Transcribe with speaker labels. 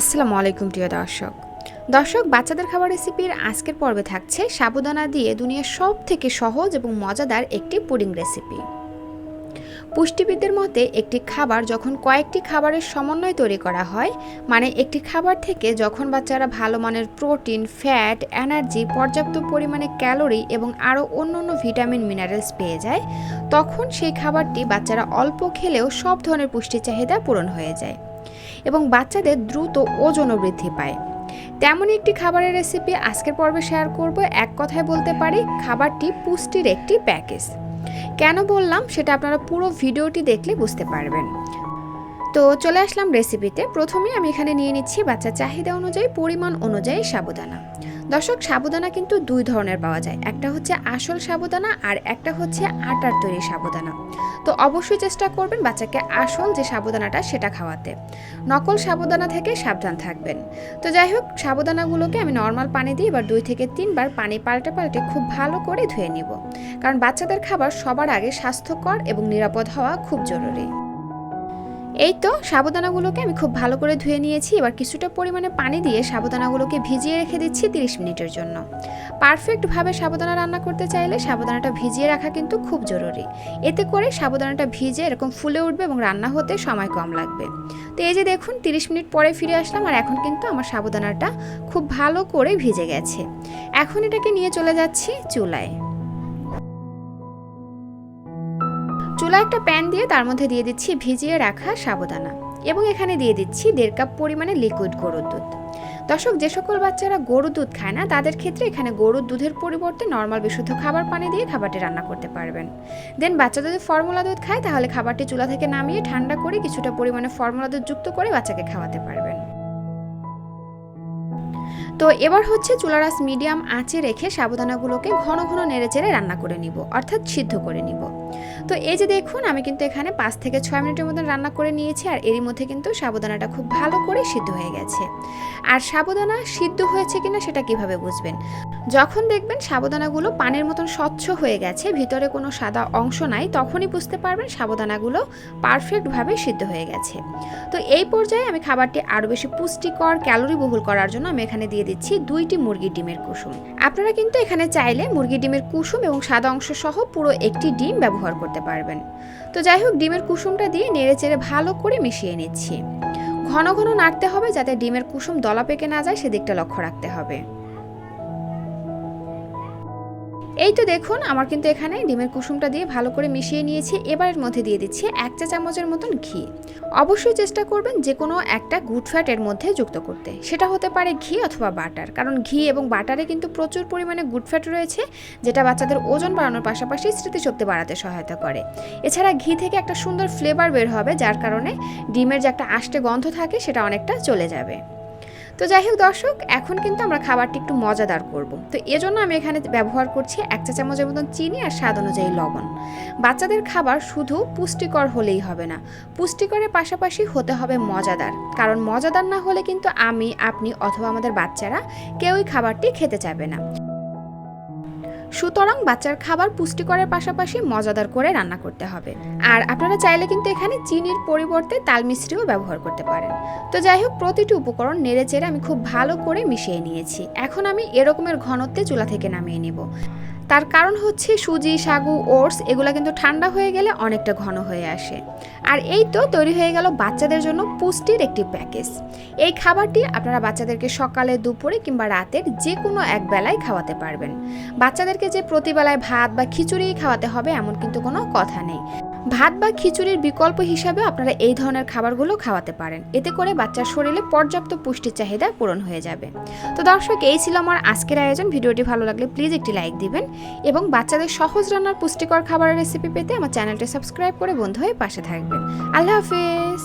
Speaker 1: আসসালামু আলাইকুম, প্রিয় দর্শক। দর্শক, বাচ্চাদের খাবার রেসিপির আজকের পর্বে থাকছে সাবুদানা দিয়ে দুনিয়ার সব থেকে সহজ এবং মজাদার একটি পুডিং রেসিপি। পুষ্টিবিদদের মতে, একটি খাবার যখন কয়েকটি খাবারের সমন্বয় তৈরি করা হয় মানে একটি খাবার থেকে যখন বাচ্চারা ভালো মানের প্রোটিন, ফ্যাট, এনার্জি, পর্যাপ্ত পরিমাণে ক্যালোরি এবং আরও অন্য অন্য ভিটামিন, মিনারেলস পেয়ে যায়, তখন সেই খাবারটি বাচ্চারা অল্প খেলেও সব ধরনের পুষ্টি চাহিদা পূরণ হয়ে যায়। এবং বাচ্চাদের দ্রুত ওজনও বৃদ্ধি পায়। তেমনই একটি খাবারের রেসিপি আজকের পর্বে শেয়ার করব। এক কথায় বলতে পারি, খাবারটি পুষ্টির একটি প্যাকেজ কেন বললাম? সেটা আপনারা পুরো ভিডিওটি দেখলে বুঝতে পারবেন। তো চলে আসলাম রেসিপিতে প্রথমে আমি এখানে নিয়ে নিচ্ছি বাচ্চার চাহিদা অনুযায়ী, পরিমাণ অনুযায়ী সাবুদানা দর্শক, সাবুদানা কিন্তু দুই ধরনের পাওয়া যায়। একটা হচ্ছে আসল সাবুদানা আর একটা হচ্ছে আটার তৈরি সাবুদানা। তো অবশ্যই চেষ্টা করবেন বাচ্চাকে আসল যে সাবুদানাটা সেটা খাওয়াতে। নকল সাবুদানা থেকে সাবধান থাকবেন। তো যাই হোক, সাবুদানাগুলোকে আমি নর্মাল পানি দিয়ে এবার দুই থেকে তিনবার পানি পাল্টে পাল্টে খুব ভালো করে ধুয়ে নিব। কারণ বাচ্চাদের খাবার সবার আগে স্বাস্থ্যকর এবং নিরাপদ হওয়া খুব জরুরি। এই তো সাবুদানাগুলোকে আমি খুব ভালো করে ধুয়ে নিয়েছি। এবার কিছুটা পরিমাণে পানি দিয়ে সাবুদানাগুলোকে ভিজিয়ে রেখে দিচ্ছি 30 মিনিটের জন্য। পারফেক্টভাবে সাবুদানা রান্না করতে চাইলে সাবুদানাটা ভিজিয়ে রাখা কিন্তু খুব জরুরি। এতে করে সাবুদানাটা ভিজে এরকম ফুলে উঠবে এবং রান্না হতে সময় কম লাগবে। তো এই যে দেখুন 30 মিনিট পরে ফিরে আসলাম আর এখন কিন্তু আমার সাবুদানাটা খুব ভালো করে ভিজে গেছে। এখন এটাকে নিয়ে চলে যাচ্ছি চুলায়। চুলা একটা প্যান দিয়ে তার মধ্যে দিয়ে দিচ্ছি ভিজিয়ে রাখা সাবুদানা এবং এখানে দিয়ে দিচ্ছি দেড় কাপ পরিমাণে লিকুইড গরুর দুধ। দর্শক, যে সকল বাচ্চারা গরুর দুধ খায় না, তাদের ক্ষেত্রে এখানে গরুর দুধের পরিবর্তে নর্মাল বিশুদ্ধ খাবার পানি দিয়ে খাবারটি রান্না করতে পারবেন। দেন বাচ্চা যদি ফর্মুলা দুধ খায়, তাহলে খাবারটি চুলা থেকে নামিয়ে ঠান্ডা করে কিছুটা পরিমাণে ফর্মুলা দুধ যুক্ত করে বাচ্চাকে খাওয়াতে পারবেন। তো এবার হচ্ছে চুলারাস মিডিয়াম আঁচে রেখে সাবুদানাগুলোকে ঘন ঘন নেড়েচেড়ে রান্না করে নিব, অর্থাৎ সিদ্ধ করে নিব। তো এই যে দেখুন, আমি কিন্তু এখানে পাঁচ থেকে ছয় মিনিটের মতন রান্না করে নিয়েছি আর এরই মধ্যে কিন্তু সাবুদানাটা খুব ভালো করে সিদ্ধ হয়ে গেছে। আর সাবুদানা সিদ্ধ হয়েছে কিনা সেটা কীভাবে বুঝবেন? যখন দেখবেন সাবুদানাগুলো পানের মতন স্বচ্ছ হয়ে গেছে, ভিতরে কোনো সাদা অংশ নাই, তখনই বুঝতে পারবেন সাবুদানাগুলো পারফেক্টভাবে সিদ্ধ হয়ে গেছে। তো এই পর্যায়ে আমি খাবারটি আরও বেশি পুষ্টিকর ক্যালোরি বহুল করার জন্য আমি এখানে দিয়ে দিচ্ছি দুইটি মুরগির ডিমের কুসুম। আপনারা কিন্তু এখানে চাইলে মুরগির ডিমের কুসুম এবং সাদা অংশ সহ পুরো একটি ডিম ব্যবহার করতে পারবেন। তো যাই হোক, ডিমের কুসুমটা দিয়ে নেড়ে চেড়ে ভালো করে মিশিয়ে নিচ্ছি। ঘন ঘন নাড়তে হবে যাতে ডিমের কুসুম দলা পেকে না যায়, সেদিকটা লক্ষ্য রাখতে হবে। এই তো দেখুন, আমার কিন্তু এখানে ডিমের কুসুমটা দিয়ে ভালো করে মিশিয়ে নিয়েছি। এবারের মধ্যে দিয়ে দিচ্ছি এক চা চামচের মতন ঘি। অবশ্যই চেষ্টা করবেন যে কোনো একটা গুড ফ্যাটের মধ্যে যুক্ত করতে। সেটা হতে পারে ঘি অথবা বাটার, কারণ ঘি এবং বাটারে কিন্তু প্রচুর পরিমাণে গুড ফ্যাট রয়েছে, যেটা বাচ্চাদের ওজন বাড়ানোর পাশাপাশি স্মৃতিশক্তি বাড়াতে সহায়তা করে। এছাড়া ঘি থেকে একটা সুন্দর ফ্লেভার বের হবে, যার কারণে ডিমের যে একটা আষ্টে গন্ধ থাকে, সেটা অনেকটা চলে যাবে। তো যাই হোক দর্শক, এখন কিন্তু আমরা খাবারটি একটু মজাদার করব। তো এজন্য আমি এখানে ব্যবহার করছি এক চা চামচের মতন চিনি আর স্বাদ অনুযায়ী লবণ। বাচ্চাদের খাবার শুধু পুষ্টিকর হলেই হবে না, পুষ্টিকরের পাশাপাশি হতে হবে মজাদার। কারণ মজাদার না হলে কিন্তু আমি, আপনি অথবা আমাদের বাচ্চারা কেউই খাবারটি খেতে চাবে না। সুতরাং বাচ্চার খাবার পুষ্টিকরের পাশাপাশি মজাদার করে রান্না করতে হবে। আর আপনারা চাইলে কিন্তু এখানে চিনির পরিবর্তে তাল মিশ্রিও ব্যবহার করতে পারেন। তো যাই হোক, প্রতিটি উপকরণ নেড়ে চেড়ে আমি খুব ভালো করে মিশিয়ে নিয়েছি। এখন আমি এরকমের ঘনত্বে চুলা থেকে নামিয়ে নিব। তার কারণ হচ্ছে সুজি, সাগু, ওটস, এগুলো কিন্তু ঠান্ডা হয়ে গেলে অনেকটা ঘন হয়ে আসে। আর এই তো তৈরি হয়ে গেল বাচ্চাদের জন্য পুষ্টির একটি প্যাকেজ। এই খাবারটি আপনারা বাচ্চাদেরকে সকালে, দুপুরে কিংবা রাতের যে কোনো এক বেলায় খাওয়াতে পারবেন। বাচ্চাদেরকে যে প্রতিবেলায় ভাত বা খিচুড়ি খাওয়াতে হবে এমন কিন্তু কোনো কথা নেই। ভাত বা খিচুড়ির বিকল্প হিসাবে আপনারা এই ধরনের খাবারগুলো খাওয়াতে পারেন। এতে করে বাচ্চার শরীরে পর্যাপ্ত পুষ্টির চাহিদা পূরণ হয়ে যাবে। তো দর্শক, এই ছিল আমার আজকের আয়োজন। ভিডিওটি ভালো লাগলে প্লিজ একটি লাইক দিবেন এবং বাচ্চাদের সহজ রান্নার পুষ্টিকর খাবারের রেসিপি পেতে আমার চ্যানেলটি সাবস্ক্রাইব করে বন্ধু হয়ে পাশে থাকবেন। আল্লাহ হাফিজ!